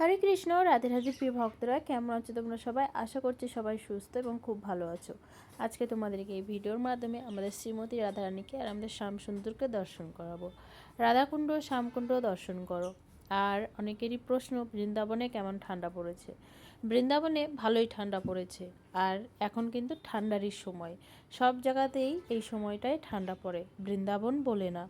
হরে কৃষ্ণ, রাধে রাধে প্রিয় ভক্তরা, কেমন আছো তোমরা সবাই? আশা করছি সবাই সুস্থ এবং খুব ভালো আছো। আজকে তোমাদেরকে এই ভিডিওর মাধ্যমে আমাদের শ্রীমতী রাধারানীকে আর আমাদের শ্যামসুন্দরকে দর্শন করাবো। রাধাকুণ্ড, শ্যামকুণ্ড দর্শন করো। আর অনেকেরই প্রশ্ন, বৃন্দাবনে কেমন ঠান্ডা পড়েছে? বৃন্দাবনে ভালোই ঠান্ডা পড়েছে। আর এখন কিন্তু ঠান্ডারই সময়। সব জায়গাতেই এই সময়টায় ঠান্ডা পড়ে। বৃন্দাবন বলে না।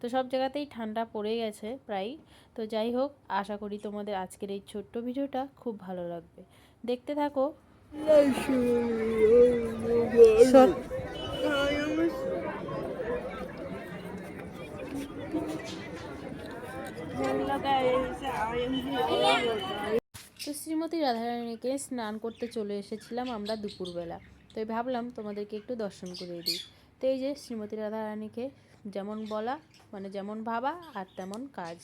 তো সব জায়গাতেই ঠান্ডা পড়ে গেছে প্রায়। তো যাই হোক আশা করি তোমাদের আজকের এই ছোট্ট ভিডিওটা খুব ভালো লাগবে। দেখতে থাকো। তো শ্রীমতী রাধারানীকে স্নান করতে চলে এসেছিলাম আমরা দুপুরবেলা। তো ভাবলাম তোমাদেরকে একটু দর্শন করিয়ে দিই। তো এই যে শ্রীমতী রাধারানীকে যেমন বলা মানে যেমন ভাবা আর তেমন কাজ।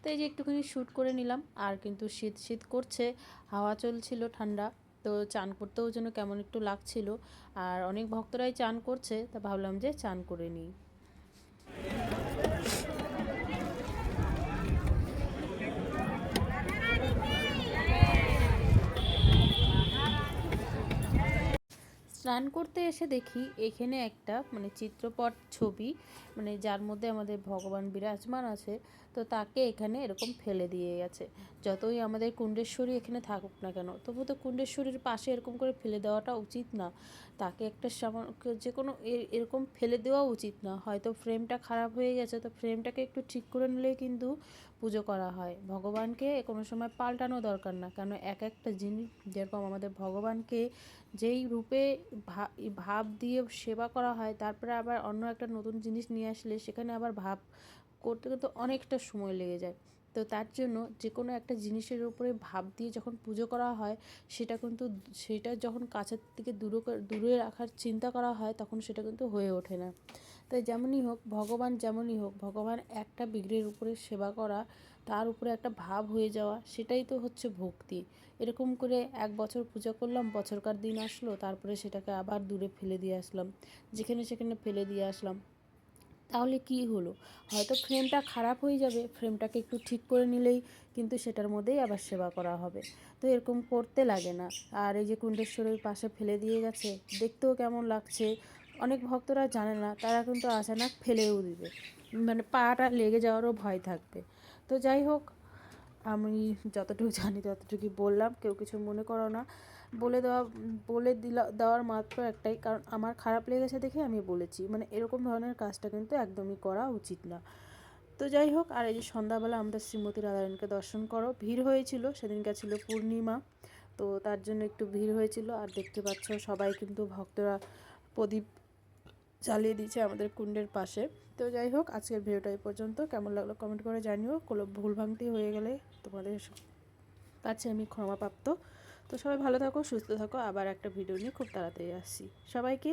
তো এই যে একটুখানি শ্যুট করে নিলাম, আর কিন্তু শীত শীত করছে, হাওয়া চলছিল ঠান্ডা, তো চান করতেও যেন কেমন একটু লাগছিল। আর অনেক ভক্তরাই চান করছে, তা ভাবলাম যে চান করে নিই। স্নান করতে এসে দেখি এখানে একটা মানে চিত্রপট ছবি মানে যার মধ্যে আমাদের ভগবান বিরাজমান আছে, তো তাকে এখানে এরকম ফেলে দিয়ে গেছে। যতই আমাদের কুণ্ডেশ্বরী এখানে থাকুক না কেন, তবু তো কুণ্ডেশ্বরীর পাশে এরকম করে ফেলে দেওয়াটা উচিত না। তাকে একটা যে কোনো এরকম ফেলে দেওয়া উচিত না। হয়তো ফ্রেমটা খারাপ হয়ে গেছে, তো ফ্রেমটাকে একটু ঠিক করে নিলে কিন্তু পুজো করা হয়। ভগবানকে কোনো সময় পাল্টানো দরকার না, কেন এক একটা জিনিস যেরকম আমাদের ভগবানকে যেই রূপে ভাব দিয়ে সেবা করা হয়, তারপরে আবার অন্য একটা নতুন জিনিস নিয়ে আসলে সেখানে আবার ভাব করতে করতে অনেকটা সময় লেগে যায়। তো তার জন্য যে কোনো একটা জিনিসের উপরে ভাব দিয়ে যখন পুজো করা হয়, সেটা কিন্তু সেটা যখন কাছের থেকে দূরে দূরে রাখার চিন্তা করা হয়, তখন সেটা কিন্তু হয়ে ওঠে না। তাই যেমনই হোক, ভগবান যেমনই হোক, ভগবান একটা বিগ্রহের উপরে সেবা করা, তার উপরে একটা ভাব হয়ে যাওয়া, সেটাই তো হচ্ছে ভক্তি। এরকম করে এক বছর পূজা করলাম, বছরকার দিন আসলো, তারপরে সেটাকে আবার দূরে ফেলে দিয়ে আসলাম, যেখানে সেখানে ফেলে দিয়ে আসলাম। তাহলে কি হলো? হয়তো ফ্রেমটা খারাপ হয়ে যাবে ফ্রেমটাকে একটু ঠিক করে নিলেই কিন্তু সেটার মধ্যেই আবার সেবা করা হবে। তো এরকম করতে লাগে না। আর এই যে কুণ্ডেশ্বরের পাশে ফেলে দিয়ে গেছে, দেখতেও কেমন লাগছে। অনেক ভক্তরা জানে না, তারা কিন্তু আচানক ফেলেও দিবে। মানে পাটা লেগে যাওয়ারও ভয় থাকবে। তো যাই হোক, আমি যতটুকু জানি ততটুকুই বললাম, কেউ কিছু মনে করো না। বলে দেওয়া, বলে দিলা, দেওয়ার মাত্র একটাই, কারণ আমার খারাপ লেগেছে দেখে আমি বলেছি। মানে এরকম ধরনের কাজটা কিন্তু একদমই করা উচিত না। তো যাই হোক, আর এই যে সন্ধ্যাবেলা আমাদের শ্রীমতী রাধারানীকে দর্শন করো। ভিড় হয়েছিল, সেদিনকার ছিল পূর্ণিমা, তো তার জন্য একটু ভিড় হয়েছিল। আর দেখতে পাচ্ছ সবাই কিন্তু ভক্তরা প্রদীপ জ্বালিয়ে দিয়েছে আমাদের কুণ্ডের পাশে। তো যাই হোক, আজকের ভিডিওটা এই পর্যন্ত। কেমন লাগল কমেন্ট করে জানিও। কোনো ভুল ভাঙতি হয়ে গেলে তোমাদের কাছে আমি ক্ষমাপ্রাপ্ত। তো সবাই ভালো থাকো, সুস্থ থাকো। আবার একটা ভিডিও নিয়ে খুব তাড়াতাড়ি আসছি। সবাইকে